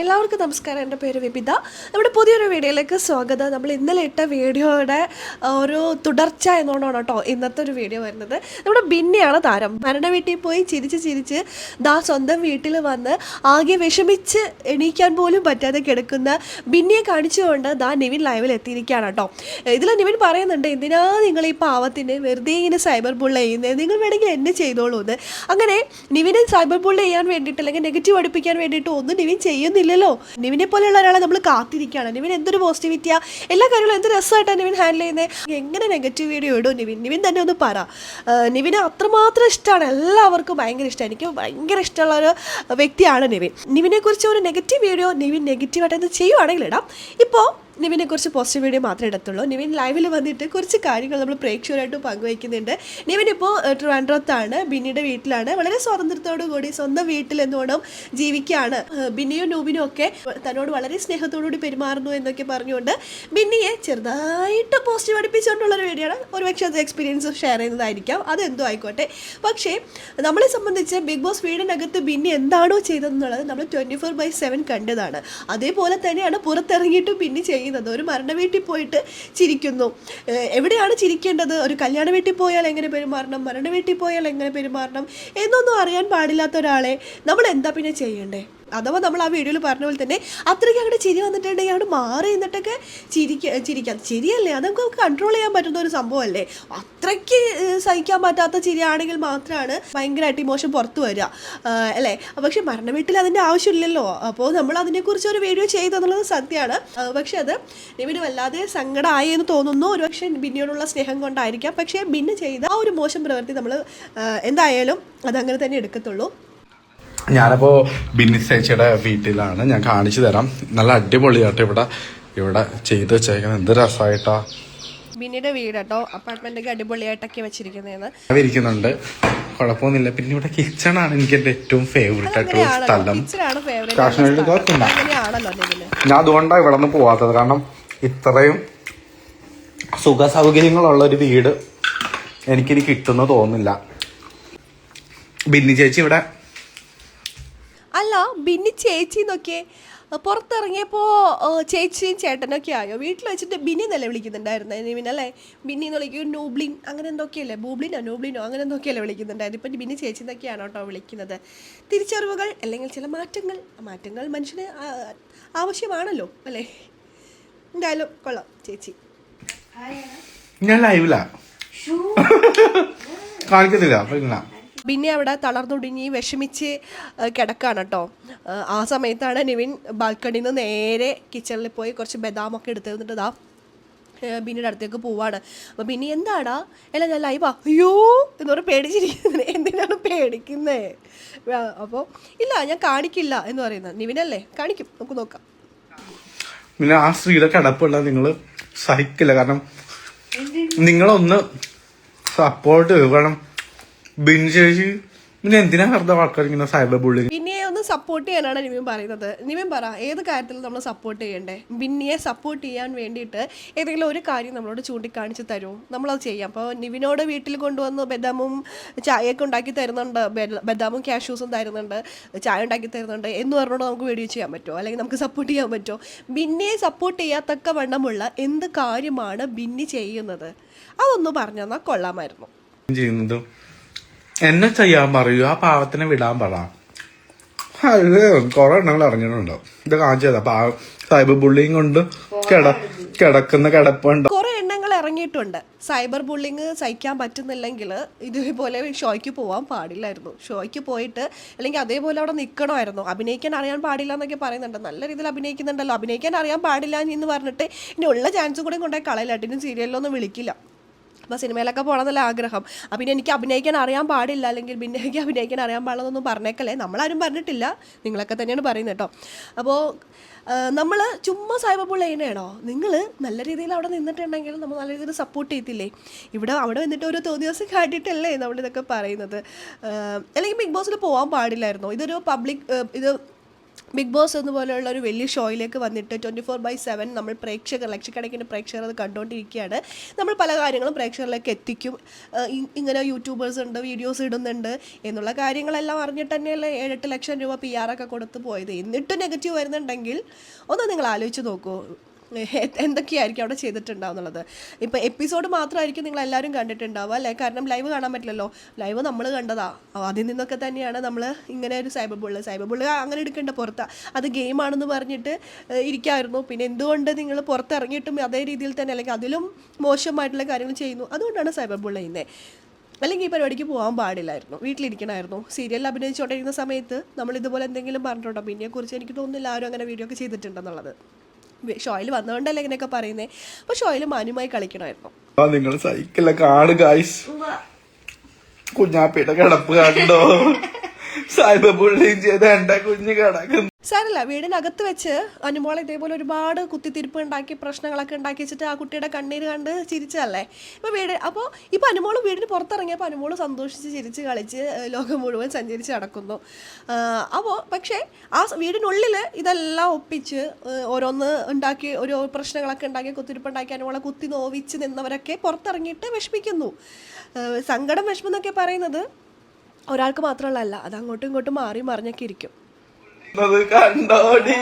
എല്ലാവർക്കും നമസ്കാരം. എന്റെ പേര് വിപിത. നമ്മുടെ പുതിയൊരു വീഡിയോയിലേക്ക് സ്വാഗതം. നമ്മൾ ഇന്നലെ ഇട്ട വീഡിയോയുടെ ഒരു തുടർച്ച എന്നുകൊണ്ടാണ് കേട്ടോ ഇന്നത്തെ ഒരു വീഡിയോ വരുന്നത്. നമ്മുടെ ബിന്നിയാണ് താരം. മരണ വീട്ടിൽ പോയി ചിരിച്ച് ചിരിച്ച് ദാ സ്വന്തം വീട്ടിൽ വന്ന് ആകെ വിഷമിച്ച് എണീക്കാൻ പോലും പറ്റാതെ കിടക്കുന്ന ബിന്നിയെ കാണിച്ചുകൊണ്ട് ദാ നിവിൻ ലൈവിൽ എത്തിയിരിക്കുകയാണ് കേട്ടോ. ഇതിൽ നിവിൻ പറയുന്നുണ്ട് എന്തിനാ നിങ്ങൾ ഈ പാവത്തിന് വെറുതെ ഇങ്ങനെ സൈബർ ബുള്ള ചെയ്യുന്നത് നിങ്ങൾ വേണമെങ്കിൽ എന്നെ ചെയ്തോളൂ എന്ന് അങ്ങനെ നിവിനെ സൈബർ ബുള്ള ചെയ്യാൻ വേണ്ടിയിട്ട് അല്ലെങ്കിൽ നെഗറ്റീവ് അടുപ്പിക്കാൻ വേണ്ടിയിട്ട് ഒന്നും നിവിൻ ചെയ്യുന്നില്ലല്ലോ നിവിനെ പോലെയുള്ള ഒരാളെ നമ്മൾ കാത്തിരിക്കുകയാണ്. നിവിൻ എന്തൊരു പോസിറ്റിവിറ്റിയാ എല്ലാ കാര്യങ്ങളും എന്ത് രസമായിട്ടാണ് നിവിൻ ഹാൻഡിൽ ചെയ്യുന്നത് എങ്ങനെ നെഗറ്റീവ് വീഡിയോ ഇടും? നിവിൻ നിവിൻ തന്നെ ഒന്ന് പറ. നിവിന് അത്രമാത്രം ഇഷ്ടമാണ്. എല്ലാവർക്കും ഭയങ്കര ഇഷ്ടമാണ് എനിക്ക് ഭയങ്കര ഇഷ്ടമുള്ള ഒരു വ്യക്തിയാണ് നിവിൻ. നിവിനെ കുറിച്ച് ഒരു നെഗറ്റീവ് വീഡിയോ നിവിൻ നെഗറ്റീവായിട്ട് എന്ത് ചെയ്യുവാണെങ്കിൽ ഇടാം. ഇപ്പോൾ നിവിനെ കുറിച്ച് പോസിറ്റീവ് വീഡിയോ മാത്രമേ ഇടത്തുള്ളൂ. നിവിൻ ലൈവിൽ വന്നിട്ട് കുറച്ച് കാര്യങ്ങൾ നമ്മൾ പ്രേക്ഷകരായിട്ട് പങ്കുവയ്ക്കുന്നുണ്ട്. നിവിൻ ഇപ്പോൾ ട്രിവാൻഡ്രത്താണ്. ബിന്നിയുടെ വീട്ടിലാണ്. വളരെ സ്വാതന്ത്ര്യത്തോടു കൂടി സ്വന്തം വീട്ടിൽ എന്നോണം ജീവിക്കുകയാണ് ബിന്നിയും നൂബിനും ഒക്കെ തന്നോട് വളരെ സ്നേഹത്തോടുകൂടി പെരുമാറുന്നു എന്നൊക്കെ പറഞ്ഞുകൊണ്ട് ബിന്നിയെ ചെറുതായിട്ട് പോസ്റ്റ് പഠിപ്പിച്ചുകൊണ്ടുള്ളൊരു വീഡിയോ ആണ്. ഒരുപക്ഷെ അത് എക്സ്പീരിയൻസ് ഷെയർ ചെയ്യുന്നതായിരിക്കാം. അതെന്തോ ആയിക്കോട്ടെ. പക്ഷേ നമ്മളെ സംബന്ധിച്ച് ബിഗ് ബോസ് വീടിനകത്ത് ബിന്നി എന്താണോ ചെയ്തതെന്നുള്ളത് നമ്മൾ ട്വന്റി ഫോർ ബൈ സെവൻ കണ്ടതാണ്. അതേപോലെ തന്നെയാണ് പുറത്തിറങ്ങിയിട്ടും ബിന്നി ചെയ്യുന്നത്. ഒരു മരണ വീട്ടിൽ പോയിട്ട് ചിരിക്കുന്നു. എവിടെയാണ് ചിരിക്കേണ്ടത്? ഒരു കല്യാണ വീട്ടിൽ പോയാൽ എങ്ങനെ പെരുമാറണം? മരണ വീട്ടിൽ പോയാൽ എങ്ങനെ പെരുമാറണം? എന്നൊന്നും അറിയാൻ പാടില്ലാത്ത ഒരാളെ നമ്മൾ എന്താ പിന്നെ ചെയ്യണ്ടേ? അഥവാ നമ്മൾ ആ വീഡിയോയിൽ പറഞ്ഞ പോലെ തന്നെ അത്രയ്ക്ക് അങ്ങോട്ട് ചിരി വന്നിട്ടുണ്ടെങ്കിൽ അവിടെ മാറി നിന്നിട്ടൊക്കെ ചിരിക്ക ചിരിക്കാം. ചിരിയല്ലേ? അത് നമുക്ക് കൺട്രോൾ ചെയ്യാൻ പറ്റുന്ന ഒരു സംഭവമല്ലേ? അത്രയ്ക്ക് സഹിക്കാൻ പറ്റാത്ത ചിരിയാണെങ്കിൽ മാത്രമാണ് ഭയങ്കരമായിട്ട് ഇമോഷൻ പുറത്തു വരിക. അല്ലേ? പക്ഷെ മരണ വീട്ടിൽ അതിന്റെ ആവശ്യമില്ലല്ലോ. അപ്പോൾ നമ്മൾ അതിനെക്കുറിച്ച് ഒരു വീഡിയോ ചെയ്തെന്നുള്ളത് സത്യമാണ്. പക്ഷെ അത് നിവിന് വല്ലാതെ സങ്കടമായി എന്ന് തോന്നുന്നു. ഒരു പക്ഷേ ബിന്നിയോടുള്ള സ്നേഹം കൊണ്ടായിരിക്കാം. പക്ഷേ ബിന്ന് ചെയ്ത ആ ഒരു മോശം പ്രവൃത്തി നമ്മൾ എന്തായാലും അതങ്ങനെ തന്നെ എടുക്കത്തുള്ളൂ. ഞാനപ്പോ ബിന്നി ചേച്ചിയുടെ വീട്ടിലാണ്. ഞാൻ കാണിച്ചു തരാം. നല്ല അടിപൊളിയാട്ടോ ഇവിടെ. ഇവിടെ ചെയ്ത് വെച്ചേക്കുന്നത്. എന്ത് രസമായിട്ടാ. ബിന്നിയുടെ വീട് കേട്ടോ അപ്പാർട്ട്മെന്റൊക്കെ അടിപൊളിയായിട്ടൊക്കെ വെച്ചിരിക്കുന്നതെന്ന് ഇരിക്കുന്നുണ്ട് കുഴപ്പമൊന്നുമില്ല. പിന്നെ ഇവിടെ കിച്ചൺ ആണ് എനിക്ക് എന്റെ ഏറ്റവും ഫേവറേറ്റ് ആയിട്ടുള്ള സ്ഥലം. കാശ്മീരിൽ? ഞാൻ അതുകൊണ്ടാണ് ഇവിടെ നിന്ന് പോവാത്തത്. കാരണം ഇത്രയും സുഖ സൗകര്യങ്ങളുള്ള ഒരു വീട് എനിക്കിനി കിട്ടുന്ന തോന്നുന്നില്ല. ബിന്നി ചേച്ചി ഇവിടെ ബിന്നി ചേച്ചി എന്നൊക്കെ പുറത്തിറങ്ങിയപ്പോൾ ചേച്ചിയും ചേട്ടനൊക്കെ ആയോ? വീട്ടിൽ വെച്ചിട്ട് ബിന്നി എന്നല്ലേ വിളിക്കുന്നുണ്ടായിരുന്നു? നിവിൻ അല്ലേ? ബിന്നി എന്ന് വിളിക്കും നൂബ്ലിൻ അങ്ങനെ എന്തൊക്കെയല്ലേ? ബൂബ്ലിനോ നൂബ്ലിനോ അങ്ങനെ എന്തൊക്കെയല്ലേ വിളിക്കുന്നുണ്ടായിരുന്നു? ഇപ്പം ബിന്നി ചേച്ചി എന്നൊക്കെയാണ് കേട്ടോ വിളിക്കുന്നത്. തിരിച്ചറിവുകൾ അല്ലെങ്കിൽ ചില മാറ്റങ്ങൾ മാറ്റങ്ങൾ മനുഷ്യന് ആവശ്യമാണല്ലോ അല്ലേ? എന്തായാലും കൊള്ളാം ചേച്ചി. ഞാൻ ലൈവിലാ കാണിക്കുന്നില്ല പിന്നെ അവിടെ തളർന്നൊടുങ്ങി വിഷമിച്ച് കിടക്കുകയാണ് കേട്ടോ. ആ, സമയത്താണ് നിവിൻ ബാൽക്കണിയിൽ നിന്ന് നേരെ കിച്ചണിൽ പോയി കുറച്ച് ബദാമൊക്കെ എടുത്ത് തന്നിട്ട് ദാ ബിന്നിയുടെ അടുത്തേക്ക് പോവാണ്. അപ്പോൾ ബിന്നി എന്താടാ? അല്ല ഞാൻ ലൈവാ അയ്യോ! എന്ന് പറഞ്ഞ് പേടിച്ചിരിക്കുന്നത് എന്തിനാണ് പേടിക്കുന്നേ? അപ്പോൾ ഇല്ല ഞാൻ കാണിക്കില്ല എന്ന് പറയുന്നത്. നിവിനല്ലേ? കാണിക്കും. നമുക്ക് നോക്കാം. പിന്നെ ആ സ്ത്രീയുടെ കിടപ്പുള്ള നിങ്ങൾ സഹിക്കില്ല. കാരണം നിങ്ങളൊന്ന് സപ്പോർട്ട് കാരണം ബിൻ ചേച്ചി പിന്നെ എന്തിനാ വെറുതെ ആൾക്കാർ ഇങ്ങനെ സൈബർ ബുള്ളിങ് ബിന്നിയെ ഒന്ന് സപ്പോർട്ട് ചെയ്യാനാണ് നിവിൻ പറയുന്നത്. നിവിൻ പറ ഏത് കാര്യത്തിൽ നമ്മൾ സപ്പോർട്ട് ചെയ്യണ്ടേ? ബിന്നിയെ സപ്പോർട്ട് ചെയ്യാൻ വേണ്ടിയിട്ട് ഏതെങ്കിലും ഒരു കാര്യം നമ്മളോട് ചൂണ്ടിക്കാണിച്ച് തരും. നമ്മളത് ചെയ്യാം. അപ്പോൾ നിവിനോട് വീട്ടിൽ കൊണ്ടുവന്ന് ബദാമും ചായയൊക്കെ ഉണ്ടാക്കി തരുന്നുണ്ട്. ബദാമും ക്യാഷ്യൂസും തരുന്നുണ്ട്. ചായ ഉണ്ടാക്കി തരുന്നുണ്ട് എന്ന് പറഞ്ഞോണ്ട് നമുക്ക് വീഡിയോ ചെയ്യാൻ പറ്റുമോ? അല്ലെങ്കിൽ നമുക്ക് സപ്പോർട്ട് ചെയ്യാൻ പറ്റുമോ? ബിന്നിയെ സപ്പോർട്ട് ചെയ്യാത്തക്ക വണ്ണമുള്ള എന്ത് കാര്യമാണ് ബിന്നി ചെയ്യുന്നത്? അതൊന്ന് പറഞ്ഞു തന്നാൽ കൊള്ളാമായിരുന്നു. ചെയ്യുന്നത്? എന്നെ ചെയ്യാൻ പറയൂ ആ പാവത്തിനെ വിടാൻ പറ. അത് കുറെ എണ്ണങ്ങൾ ഇറങ്ങിയിട്ടുണ്ട് ഇത് കാണിച്ചതാ പാവ സൈബർ ബുള്ളിങ് കൊണ്ട് കിട കിടക്കുന്ന കിടപ്പുണ്ട്. കുറെ എണ്ണങ്ങൾ ഇറങ്ങിയിട്ടുണ്ട്. സൈബർ ബുള്ളിങ് സഹിക്കാൻ പറ്റുന്നില്ലെങ്കിൽ ഇതേപോലെ ഷോയ്ക്ക് പോവാൻ പാടില്ലായിരുന്നു. ഷോയ്ക്ക് പോയിട്ട് അല്ലെങ്കിൽ അതേപോലെ അവിടെ നിൽക്കണമായിരുന്നു അഭിനയിക്കാൻ അറിയാൻ പാടില്ല എന്നൊക്കെ പറയുന്നുണ്ട്. നല്ല രീതിയിൽ അഭിനയിക്കുന്നുണ്ടല്ലോ. അഭിനയിക്കാൻ അറിയാൻ പാടില്ല എന്ന് പറഞ്ഞിട്ട് ഇനി ഉള്ള ചാൻസ് കൂടെ കൊണ്ടുപോയി കളയില്ല. ഇനി സീരിയലിലൊന്നും വിളിക്കില്ല. അപ്പോൾ സിനിമയിലൊക്കെ പോകണം എന്നുള്ള ആഗ്രഹം. അപ്പം പിന്നെ എനിക്ക് അഭിനയിക്കാൻ അറിയാൻ പാടില്ല അല്ലെങ്കിൽ പിന്നെ എനിക്ക് അഭിനയിക്കാൻ അറിയാൻ പാടില്ലെന്നൊന്നും പറഞ്ഞേക്കല്ലേ. നമ്മളാരും പറഞ്ഞിട്ടില്ല. നിങ്ങളൊക്കെ തന്നെയാണ് പറയുന്നത് കേട്ടോ. അപ്പോൾ നമ്മൾ ചുമ്മാ ബുൾ ചെയ്യണേണോ നിങ്ങൾ നല്ല രീതിയിൽ അവിടെ നിന്നിട്ടുണ്ടെങ്കിൽ നമ്മൾ നല്ല രീതിയിൽ സപ്പോർട്ട് ചെയ്തില്ലേ ഇവിടെ അവിടെ വന്നിട്ട് ഓരോ തോന്നി ദിവസം കാട്ടിയിട്ടല്ലേ നമ്മളിതൊക്കെ പറയുന്നത്. അല്ലെങ്കിൽ ബിഗ് ബോസിൽ പോകാൻ പാടില്ലായിരുന്നോ? ഇതൊരു പബ്ലിക് ഇത് ബിഗ് ബോസ് എന്ന് പോലെയുള്ള ഒരു വലിയ ഷോയിലേക്ക് വന്നിട്ട് ട്വന്റി ഫോർ ബൈ സെവൻ നമ്മൾ പ്രേക്ഷകർ ലക്ഷക്കണക്കിന് പ്രേക്ഷകർ അത് കണ്ടുകൊണ്ടിരിക്കുകയാണ് നമ്മൾ പല കാര്യങ്ങളും പ്രേക്ഷകരിലേക്ക് എത്തിക്കും. ഇങ്ങനെ യൂട്യൂബേഴ്സ് ഉണ്ട് വീഡിയോസ് ഇടുന്നുണ്ട് എന്നുള്ള കാര്യങ്ങളെല്ലാം അറിഞ്ഞിട്ട് തന്നെയല്ലേ ഏഴെട്ട് ലക്ഷം രൂപ പി ആർ ഒക്കെ കൊടുത്ത് പോയത്. എന്നിട്ടും നെഗറ്റീവ് വരുന്നുണ്ടെങ്കിൽ ഒന്ന് നിങ്ങൾ ആലോചിച്ച് നോക്കൂ. എന്തൊക്കെയായിരിക്കും അവിടെ ചെയ്തിട്ടുണ്ടാവുന്നുള്ളത് ഇപ്പം എപ്പിസോഡ് മാത്രമായിരിക്കും നിങ്ങൾ എല്ലാവരും കണ്ടിട്ടുണ്ടാവുക അല്ലേ? കാരണം ലൈവ് കാണാൻ പറ്റില്ലല്ലോ. ലൈവ് നമ്മൾ കണ്ടതാ. അതിൽ നിന്നൊക്കെ തന്നെയാണ് നമ്മൾ ഇങ്ങനെ ഒരു സൈബർ ബുള്ള് സൈബർ ബുള്ള് അങ്ങനെ എടുക്കേണ്ട പുറത്താ. അത് ഗെയിമാണെന്ന് പറഞ്ഞിട്ട് ഇരിക്കാമായിരുന്നു പിന്നെ എന്തുകൊണ്ട് നിങ്ങൾ പുറത്തിറങ്ങിയിട്ടും അതേ രീതിയിൽ തന്നെ അല്ലെങ്കിൽ അതിലും മോശമായിട്ടുള്ള കാര്യങ്ങൾ ചെയ്യുന്നു? അതുകൊണ്ടാണ് സൈബർ ബുള്ള് ചെയ്യുന്നത് അല്ലെങ്കിൽ ഈ പരിപാടിക്ക് പോകാൻ പാടില്ലായിരുന്നു. വീട്ടിലിരിക്കണമായിരുന്നു സീരിയലിൽ അഭിനയിച്ചുകൊണ്ടിരിക്കുന്ന സമയത്ത് നമ്മൾ ഇതുപോലെ എന്തെങ്കിലും പറഞ്ഞിട്ടുണ്ടോ? പിന്നെ കുറിച്ച് എനിക്ക് തോന്നുന്നില്ല ആരും അങ്ങനെ വീഡിയോ ഒക്കെ ചെയ്തിട്ടുണ്ടെന്നുള്ളത്. ഷോയിൽ വന്നുകൊണ്ടല്ലേ ഇങ്ങനെയൊക്കെ പറയുന്നത് അപ്പോൾ ഷോയിൽ മാനുമായി കളിക്കണമായിരുന്നു. ആ നിങ്ങൾ സൈക്കിളിലെ കാട് ഗായ്സ് കുഞ്ഞാപ്പിയുടെ കിടപ്പ് കണ്ടോ? സായിബ പുള്ളിയും ചെയ്ത് എന്റെ കുഞ്ഞ് കിടക്കുന്നു. സാരല്ല വീടിനകത്ത് വെച്ച് അനുമോൾ ഇതേപോലെ ഒരുപാട് കുത്തിത്തിരിപ്പ് ഉണ്ടാക്കി പ്രശ്നങ്ങളൊക്കെ ഉണ്ടാക്കി വെച്ചിട്ട് ആ കുട്ടിയുടെ കണ്ണീര് കണ്ട് ചിരിച്ചതല്ലേ? ഇപ്പോൾ വീട് അപ്പോൾ ഇപ്പോൾ അനുമോൾ വീടിന് പുറത്തിറങ്ങിയപ്പോൾ അനുമോൾ സന്തോഷിച്ച് ചിരിച്ച് കളിച്ച് ലോകം മുഴുവൻ സഞ്ചരിച്ച് നടക്കുന്നു. അപ്പോൾ പക്ഷേ ആ വീടിനുള്ളിൽ ഇതെല്ലാം ഒപ്പിച്ച് ഓരോന്ന് ഉണ്ടാക്കി ഓരോ പ്രശ്നങ്ങളൊക്കെ ഉണ്ടാക്കി കുത്തിരിപ്പ് ഉണ്ടാക്കി അനുമോളെ കുത്തി നോവിച്ച് നിന്നവരൊക്കെ പുറത്തിറങ്ങിയിട്ട് വിഷമിക്കുന്നു. സങ്കടം വിഷമം എന്നൊക്കെ പറയുന്നത് ഒരാൾക്ക് മാത്രമുള്ളതല്ല അത് അങ്ങോട്ടും ഇങ്ങോട്ടും മാറി മറിഞ്ഞൊക്കെ ഇരിക്കും. കണ്ടോടി.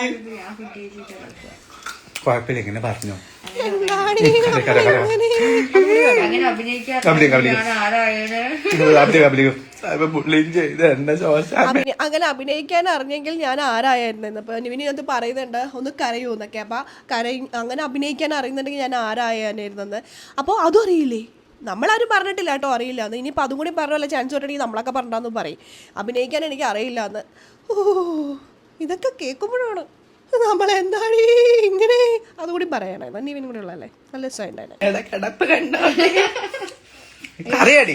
കുഴപ്പമില്ല ഇങ്ങനെ പറഞ്ഞു. അങ്ങനെ അഭിനയിക്കാൻ അറിഞ്ഞെങ്കിൽ ഞാൻ ആരായിരുന്നു അപ്പൊ നിവിനകത്ത് പറയുന്നുണ്ട് ഒന്ന് കരയൂ എന്നൊക്കെ. അപ്പൊ കരയും അങ്ങനെ അഭിനയിക്കാൻ അറിയുന്നുണ്ടെങ്കിൽ ഞാൻ ആരായാനായിരുന്നെന്ന്. അപ്പോൾ അതും അറിയില്ലേ? നമ്മളാരും പറഞ്ഞിട്ടില്ല കേട്ടോ അറിയില്ല എന്ന്. ഇനിയിപ്പോൾ അതും കൂടി പറഞ്ഞല്ല ചാൻസ് കിട്ടണമെങ്കിൽ നമ്മളൊക്കെ പറഞ്ഞാന്ന് പറയും. അഭിനയിക്കാൻ എനിക്ക് അറിയില്ല എന്ന്. ഓ. ഇതൊക്കെ കേൾക്കുമ്പോഴാണ്. നമ്മൾ എന്താണ് ഇങ്ങനെ? അതുകൂടി പറയണേ. നീവിനും കൂടി ഉള്ളതല്ലേ? നല്ല കരയടി.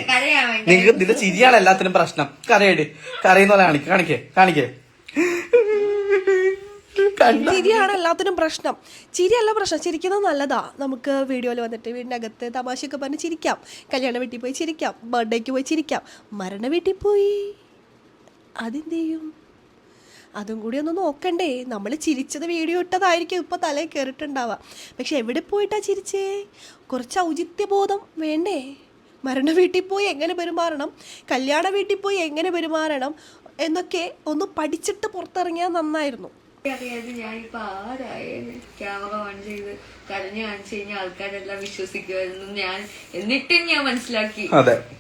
നിങ്ങൾക്ക് നിന്റെ ചിരിയാണ് എല്ലാത്തിനും പ്രശ്നം. കരയടി. കരയുന്ന പോലെ കാണിക്കേ കാണിക്കേ കാണിക്കേ. ചിരിയാണ് എല്ലാത്തിനും പ്രശ്നം. ചിരിയല്ല പ്രശ്നം. ചിരിക്കുന്നത് നല്ലതാ. നമുക്ക് വീഡിയോയിൽ വന്നിട്ട് വീടിനകത്ത് അകത്ത് തമാശയൊക്കെ പറഞ്ഞ് ചിരിക്കാം. കല്യാണ വീട്ടിൽ പോയി ചിരിക്കാം. ബർത്ത്ഡേക്ക് പോയി ചിരിക്കാം. മരണ വീട്ടിൽ പോയി. അതെന്ത് ചെയ്യും അതും കൂടി ഒന്ന് നോക്കണ്ടേ. നമ്മൾ ചിരിച്ചത് വീഡിയോ ഇട്ടതായിരിക്കും. ഇപ്പോൾ തലയിൽ കയറിയിട്ടുണ്ടാവുക പക്ഷെ എവിടെ പോയിട്ടാ ചിരിച്ചേ? കുറച്ച് ഔചിത്യബോധം വേണ്ടേ? മരണ വീട്ടിൽ പോയി എങ്ങനെ പെരുമാറണം? കല്യാണ വീട്ടിൽ പോയി എങ്ങനെ പെരുമാറണം? എന്നൊക്കെ ഒന്ന് പഠിച്ചിട്ട് പുറത്തിറങ്ങിയാൽ നന്നായിരുന്നു. അറിയാതെ ഞാനിപ്പോ ആരായത് ക്യാമറ ഓൺ ചെയ്ത് കരഞ്ഞു കാണിച്ചു കഴിഞ്ഞാൽ ആൾക്കാരെല്ലാം വിശ്വസിക്കുമായിരുന്നു. ഞാൻ എന്നിട്ടും ഞാൻ മനസ്സിലാക്കി.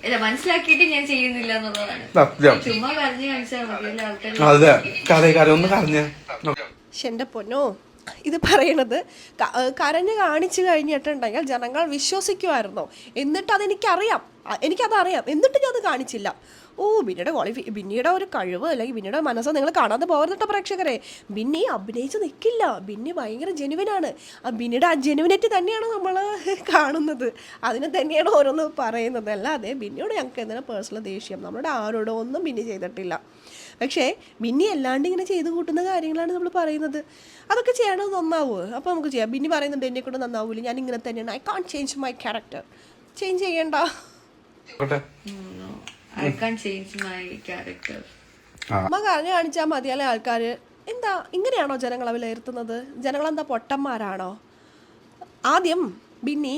അല്ല മനസ്സിലാക്കിയിട്ട് ഞാൻ ചെയ്യുന്നില്ല എന്നുള്ളതാണ് സത്യം. ചുമ്മാ കരഞ്ഞു കാണിച്ചാൽ മതി ആൾക്കാർ പക്ഷെ എന്റെ പൊന്നോ. ഇത് പറയണത് കരഞ്ഞ് കാണിച്ചു കഴിഞ്ഞിട്ടുണ്ടെങ്കിൽ ജനങ്ങൾ വിശ്വസിക്കുമായിരുന്നോ. എന്നിട്ട് അതെനിക്കറിയാം എനിക്കതറിയാം. എന്നിട്ട് ഞാൻ അത് കാണിച്ചില്ല. ഓ ബിന്നിയുടെ ക്വാളിഫി ബിന്നിയുടെ ഒരു കഴിവ് അല്ലെങ്കിൽ ബിന്നിയുടെ മനസ്സ് നിങ്ങൾ കാണാതെ പോകരുന്നിട്ട് പ്രേക്ഷകരെ. ബിന്നി അഭിനയിച്ച് നിൽക്കില്ല ബിന്നി ഭയങ്കര ജെനുവിനാണ് ആ ബിന്നിയുടെ ആ ജെനുവിനിറ്റി തന്നെയാണ് നമ്മൾ കാണുന്നത്. അതിനെ തന്നെയാണ് ഓരോന്ന് പറയുന്നത്. അല്ലാതെ ബിന്നിയോട് ഞങ്ങൾക്ക് എന്തിനാ പേഴ്സണൽ ദേഷ്യം? നമ്മളുടെ ആരോടും ഒന്നും ബിന്നി ചെയ്തിട്ടില്ല. പക്ഷേ മിന്നി അല്ലാണ്ട് ഇങ്ങനെ ചെയ്ത് കൂട്ടുന്ന കാര്യങ്ങളാണ് നമ്മൾ പറയുന്നത്. അതൊക്കെ ചെയ്യണത് നന്നാവുമോ അപ്പോൾ നമുക്ക് ചെയ്യാം. ബിന്നി പറയുന്നുണ്ട് എന്നെ കൊണ്ട് നന്നാവൂല. ഞാൻ ഇങ്ങനെ തന്നെയാണ്. I can change my character change ചെയ്യണ്ട. I can change my character അമ്മ പറഞ്ഞു കാണിച്ചാൽ മതിയല്ലേ ആൾക്കാർ എന്താ ഇങ്ങനെയാണോ ജനങ്ങളെ വിലയിരുത്തുന്നത്? ജനങ്ങളെന്താ പൊട്ടന്മാരാണോ? ആദ്യം ബിന്നി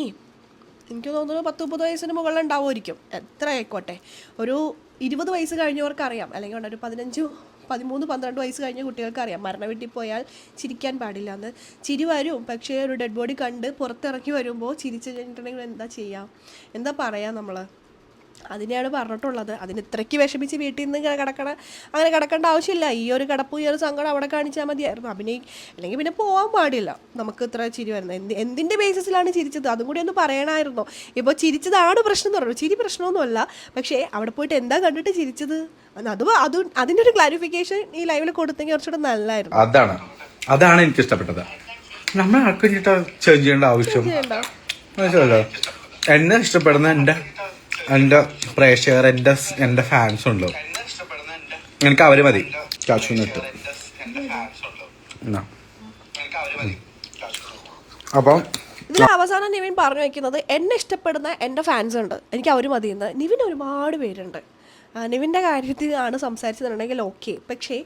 എനിക്ക് തോന്നുന്നു പത്ത് മുപ്പത് വയസ്സിന് മുകളിലുണ്ടാവുമായിരിക്കും എത്ര ആയിക്കോട്ടെ. ഒരു ഇരുപത് വയസ്സ് കഴിഞ്ഞവർക്ക് അറിയാം അല്ലെങ്കിൽ ഒരു പതിനഞ്ച് പതിമൂന്ന് പന്ത്രണ്ട് വയസ്സ് കഴിഞ്ഞ കുട്ടികൾക്ക് അറിയാം മരണ വീട്ടിൽ പോയാൽ ചിരിക്കാൻ പാടില്ല എന്ന് ചിരി വരും. പക്ഷേ ഒരു ഡെഡ് ബോഡി കണ്ട് പുറത്തിറങ്ങി വരുമ്പോൾ ചിരിച്ചു കഴിഞ്ഞിട്ടുണ്ടെങ്കിൽ എന്താ ചെയ്യുക എന്താ പറയുക നമ്മൾ അതിനെയാണ് പറഞ്ഞിട്ടുള്ളത്. അതിന് ഇത്രയ്ക്ക് വിഷമിച്ച് വീട്ടിൽ നിന്ന് ഇങ്ങനെ കിടക്കണ അങ്ങനെ കിടക്കേണ്ട ആവശ്യമില്ല. ഈ ഒരു കിടപ്പ് ഈ ഒരു സങ്കടം അവിടെ കാണിച്ചാൽ മതിയായിരുന്നു അഭിനയി അല്ലെങ്കിൽ പിന്നെ പോകാൻ പാടില്ല. നമുക്ക് ഇത്ര ചിരി വരുന്നത്. എന്ത് എന്തിന്റെ ബേസിസിലാണ് ചിരിച്ചത്? അതും കൂടി ഒന്ന് പറയണമായിരുന്നു. ഇപ്പോൾ ചിരിച്ചതാണ് പ്രശ്നം എന്ന് പറഞ്ഞു ചിരി പ്രശ്നമൊന്നുമല്ല. പക്ഷേ അവിടെ പോയിട്ട് എന്താ കണ്ടിട്ട് ചിരിച്ചത്? അത് അത് അതിന്റെ ഒരു ക്ലാരിഫിക്കേഷൻ ഈ ലൈവിൽ കൊടുത്തെങ്കിൽ കുറച്ചുകൂടെ നല്ലതായിരുന്നു. അതാണ്. അതാണ് എനിക്ക് ഇഷ്ടപ്പെട്ടത് നമ്മൾ ആർക്കും ചേഞ്ച് ചെയ്യേണ്ട ആവശ്യം. മനസ്സിലല്ലോ എന്നെ ഇഷ്ടപ്പെടുന്ന എന്റെ എന്റെ പ്രേക്ഷകർ എന്റെ എന്റെ ഫാൻസ് ഉണ്ടോ? എനിക്ക് അവർ മതി. കാശുനിട്ട് അപ്പം ഇതിൽ അവസാനം നിവിൻ പറഞ്ഞു വെക്കുന്നത് എന്നെ ഇഷ്ടപ്പെടുന്ന എന്റെ ഫാൻസ് ഉണ്ട്. എനിക്ക് അവർ മതിയെന്ന്. നിവിൻ ഒരുപാട് പേരുണ്ട്. അനുവിന്റെ കാര്യത്തിലാണ് സംസാരിച്ചതെന്നുണ്ടെങ്കിൽ ഓക്കെ. പക്ഷേ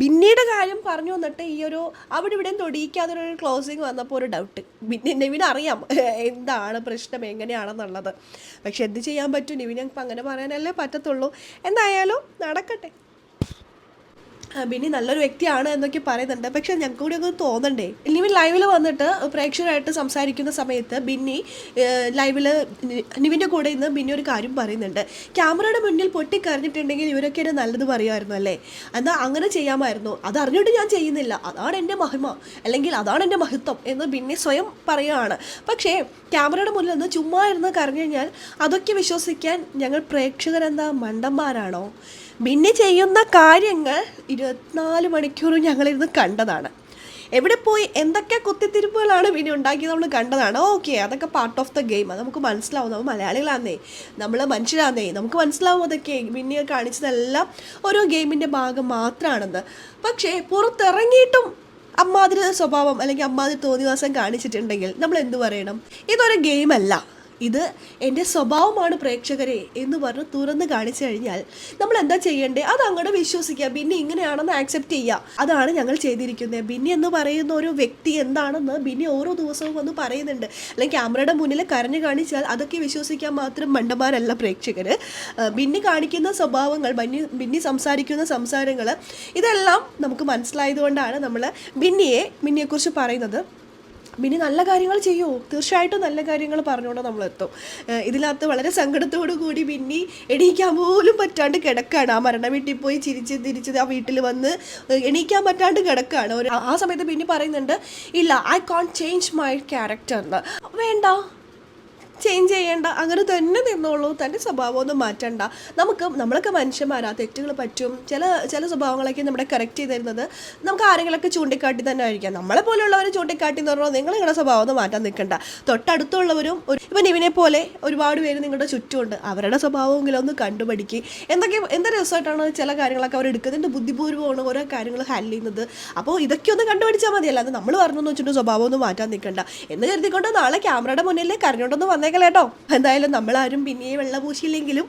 ബിന്നിയുടെ കാര്യം പറഞ്ഞു വന്നിട്ട് ഈ ഒരു അവിടെ ഇവിടെയും തൊടിയിക്കാതെ ഒരു ക്ലോസിങ് വന്നപ്പോൾ ഒരു ഡൗട്ട് ബിന്നി നിവിൻ അറിയാം എന്താണ് പ്രശ്നം എങ്ങനെയാണെന്നുള്ളത്. പക്ഷെ എന്ത് ചെയ്യാൻ പറ്റും? നിവിൻ ഞങ്ങൾക്ക് അങ്ങനെ പറയാനല്ലേ പറ്റത്തുള്ളൂ. എന്തായാലും നടക്കട്ടെ. ബിന്നി നല്ലൊരു വ്യക്തിയാണ് എന്നൊക്കെ പറയുന്നുണ്ട്. പക്ഷെ ഞങ്ങൾക്ക് കൂടി ഒന്ന് തോന്നണ്ടേ ഇനി ലൈവിൽ വന്നിട്ട് പ്രേക്ഷകരായിട്ട് സംസാരിക്കുന്ന സമയത്ത് ബിന്നി ലൈവിൽ നിവിന്റെ കൂടെ ഇന്ന് ബിന്നി ഒരു കാര്യം പറയുന്നുണ്ട്. ക്യാമറയുടെ മുന്നിൽ പൊട്ടിക്കറിഞ്ഞിട്ടുണ്ടെങ്കിൽ ഇവരൊക്കെ എന്നെ നല്ലത് പറയുമായിരുന്നു അല്ലേ? എന്നാൽ അങ്ങനെ ചെയ്യാമായിരുന്നു. അതറിഞ്ഞിട്ട് ഞാൻ ചെയ്യുന്നില്ല. അതാണ് എന്റെ മഹിമ. അല്ലെങ്കിൽ അതാണ് എന്റെ മഹത്വം എന്ന് ബിന്നി സ്വയം പറയുകയാണ് പക്ഷേ ക്യാമറയുടെ മുന്നിൽ നിന്ന് ചുമ്മാ ഇരുന്ന് കരഞ്ഞു കഴിഞ്ഞാൽ അതൊക്കെ വിശ്വസിക്കാൻ ഞങ്ങൾ പ്രേക്ഷകരെന്താ മണ്ടന്മാരാണോ? ബിന്നി ചെയ്യുന്ന കാര്യങ്ങൾ ഇരുപത്തിനാല് മണിക്കൂറും ഞങ്ങളിരുന്ന് കണ്ടതാണ്. എവിടെ പോയി എന്തൊക്കെ കുത്തിത്തിരിപ്പുകളാണ് പിന്നെ ഉണ്ടാക്കിയത് നമ്മൾ കണ്ടതാണ്. ഓക്കെ അതൊക്കെ പാർട്ട് ഓഫ് ദ ഗെയിം അത് നമുക്ക് മനസ്സിലാവും. നമ്മൾ മലയാളികളാന്നേ നമ്മൾ മനുഷ്യരാന്നേ നമുക്ക് മനസ്സിലാവും അതൊക്കെ. പിന്നെ കാണിച്ചതെല്ലാം ഓരോ ഗെയിമിന്റെ ഭാഗം മാത്രമാണെന്ന് പക്ഷേ പുറത്തിറങ്ങിയിട്ടും അമ്മാതിരി സ്വഭാവം അല്ലെങ്കിൽ അമ്മാതിരി തോന്നിവാസം കാണിച്ചിട്ടുണ്ടെങ്കിൽ നമ്മൾ എന്തു പറയണം? ഇതൊരു ഗെയിമല്ല ഇത് എന്റെ സ്വഭാവമാണ് പ്രേക്ഷകരെ എന്ന് പറഞ്ഞ് തുറന്ന് കാണിച്ചു കഴിഞ്ഞാൽ നമ്മൾ എന്താ ചെയ്യേണ്ടത് അത് അങ്ങോട്ട് വിശ്വസിക്കുക. ബിന്നി ഇങ്ങനെയാണെന്ന് ആക്സെപ്റ്റ് ചെയ്യുക. അതാണ് ഞങ്ങൾ ചെയ്തിരിക്കുന്നത്. ബിന്നി എന്ന് പറയുന്ന ഒരു വ്യക്തി എന്താണെന്ന് ബിന്നി ഓരോ ദിവസവും വന്ന് പറയുന്നുണ്ട്. അല്ലെങ്കിൽ ക്യാമറയുടെ മുന്നിൽ കരഞ്ഞു കാണിച്ചാൽ അതൊക്കെ വിശ്വസിക്കാൻ മാത്രം മണ്ടന്മാരല്ല പ്രേക്ഷകർ ബിന്നി കാണിക്കുന്ന സ്വഭാവങ്ങൾ ബിന്നി ബിന്നി സംസാരിക്കുന്ന സംസാരങ്ങൾ ഇതെല്ലാം നമുക്ക് മനസ്സിലായതുകൊണ്ടാണ് നമ്മൾ ബിന്നിയെ ബിന്നിയെക്കുറിച്ച് പറയുന്നത്. ബിന്നി നല്ല കാര്യങ്ങൾ ചെയ്യൂ. തീർച്ചയായിട്ടും നല്ല കാര്യങ്ങൾ പറഞ്ഞുകൊണ്ട് നമ്മളെത്തും. ഇതിനകത്ത് വളരെ സങ്കടത്തോടു കൂടി മിന്നി എണീക്കാൻ പോലും പറ്റാണ്ട് കിടക്കാണ്. ആ മരണ വീട്ടിൽ പോയി ചിരിച്ച് തിരിച്ച് ആ വീട്ടിൽ വന്ന് എണീക്കാൻ പറ്റാണ്ട് കിടക്കുകയാണ് ഒരു ആ സമയത്ത് മിന്നി പറയുന്നുണ്ട് ഇല്ല I can change my character എന്ന്. വേണ്ട. ചേഞ്ച് ചെയ്യേണ്ട അങ്ങനെ തന്നെ നിന്നോളൂ തന്റെ സ്വഭാവമൊന്നും മാറ്റണ്ട. നമുക്ക് നമ്മളൊക്കെ മനുഷ്യന്മാരാ തെറ്റുകൾ പറ്റും. ചില ചില സ്വഭാവങ്ങളൊക്കെ നമ്മുടെ കറക്റ്റ് ചെയ്ത് തരുന്നത് നമുക്ക് ആരെങ്കിലുമൊക്കെ ചൂണ്ടിക്കാട്ടി തന്നെ ആയിരിക്കാം. നമ്മളെ പോലെയുള്ളവർ ചൂണ്ടിക്കാട്ടി എന്ന് പറഞ്ഞാൽ നിങ്ങൾ നിങ്ങളുടെ സ്വഭാവം മാറ്റാൻ നിൽക്കണ്ട. തൊട്ടടുത്തുള്ളവരും ഒരു ഇപ്പം ഇവനെ പോലെ ഒരുപാട് പേര് നിങ്ങളുടെ ചുറ്റുമുണ്ട്. അവരുടെ സ്വഭാവമെങ്കിലും ഒന്ന് കണ്ടുപഠിക്കുക എന്തൊക്കെ എന്താ രസമായിട്ടാണ് ചില കാര്യങ്ങളൊക്കെ അവർ എടുക്കുന്നതിന്റെ ബുദ്ധിപൂർവമാണ് ഓരോ കാര്യങ്ങൾ ഹാൻഡിൽ ചെയ്യുന്നത്? അപ്പോൾ ഇതൊക്കെ ഒന്ന് കണ്ടുപിടിച്ചാൽ മതി. അല്ലാതെ നമ്മൾ പറഞ്ഞെന്ന് വെച്ചിട്ട് സ്വഭാവം ഒന്നും മാറ്റാൻ നിൽക്കണ്ട. എന്ന് കരുതിക്കൊണ്ട് നാളെ ക്യാമറയുടെ മുന്നിൽ കരഞ്ഞോണ്ടൊന്ന് വന്നേക്കലേട്ടോ എന്തായാലും നമ്മളാരും പിന്നെയും വെള്ളപൂശിയില്ലെങ്കിലും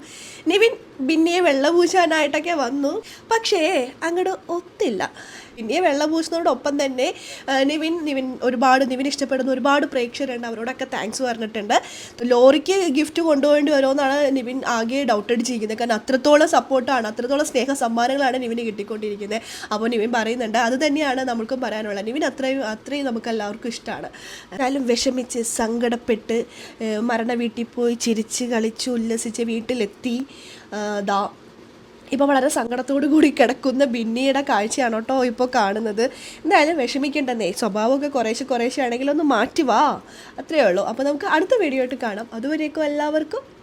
നിവിൻ ബിന്നിയെ വെള്ളപൂശാനായിട്ടൊക്കെ വന്നു. പക്ഷേ അങ്ങോട്ട് ഒത്തില്ല. ബിന്നിയെ വെള്ളപൂശുന്നതോടൊപ്പം തന്നെ നിവിൻ നിവിൻ ഒരുപാട് നിവിൻ ഇഷ്ടപ്പെടുന്ന ഒരുപാട് പ്രേക്ഷകരുണ്ട്. അവരോടൊക്കെ താങ്ക്സ് പറഞ്ഞിട്ടുണ്ട്. ലോറിക്ക് ഗിഫ്റ്റ് കൊണ്ടുപോകേണ്ടി വരുമെന്നാണ് നിവിൻ ആകെ ഡൗട്ട് അടിച്ചിരിക്കുന്നത്. കാരണം അത്രത്തോളം സപ്പോർട്ടാണ് അത്രത്തോളം സ്നേഹ സമ്മാനങ്ങളാണ് നിവിന് കിട്ടിക്കൊണ്ടിരിക്കുന്നത്. അപ്പോൾ നിവിൻ പറയുന്നുണ്ട് അത് തന്നെയാണ് നമുക്കും പറയാനുള്ളത്. നിവിൻ അത്രയും അത്രയും നമുക്ക് എല്ലാവർക്കും ഇഷ്ടമാണ്. എന്നാലും വിഷമിച്ച് സങ്കടപ്പെട്ട് മരണ വീട്ടിൽ പോയി ചിരിച്ച് കളിച്ച് ഉല്ലസിച്ച് വീട്ടിലെത്തി. ദാ ഇപ്പോൾ വളരെ സങ്കടത്തോടു കൂടി കിടക്കുന്ന ബിന്നിയുടെ കാഴ്ചയാണ് കേട്ടോ ഇപ്പോൾ കാണുന്നത്. എന്തായാലും വിഷമിക്കേണ്ടെന്നേ സ്വഭാവമൊക്കെ കുറേശ്ശെ കുറേശ്ശെ ആണെങ്കിലും ഒന്ന് മാറ്റി വാ. അത്രയേ ഉള്ളൂ. അപ്പോൾ നമുക്ക് അടുത്ത വീഡിയോ ആയിട്ട് കാണാം. അതുവരേക്കും എല്ലാവർക്കും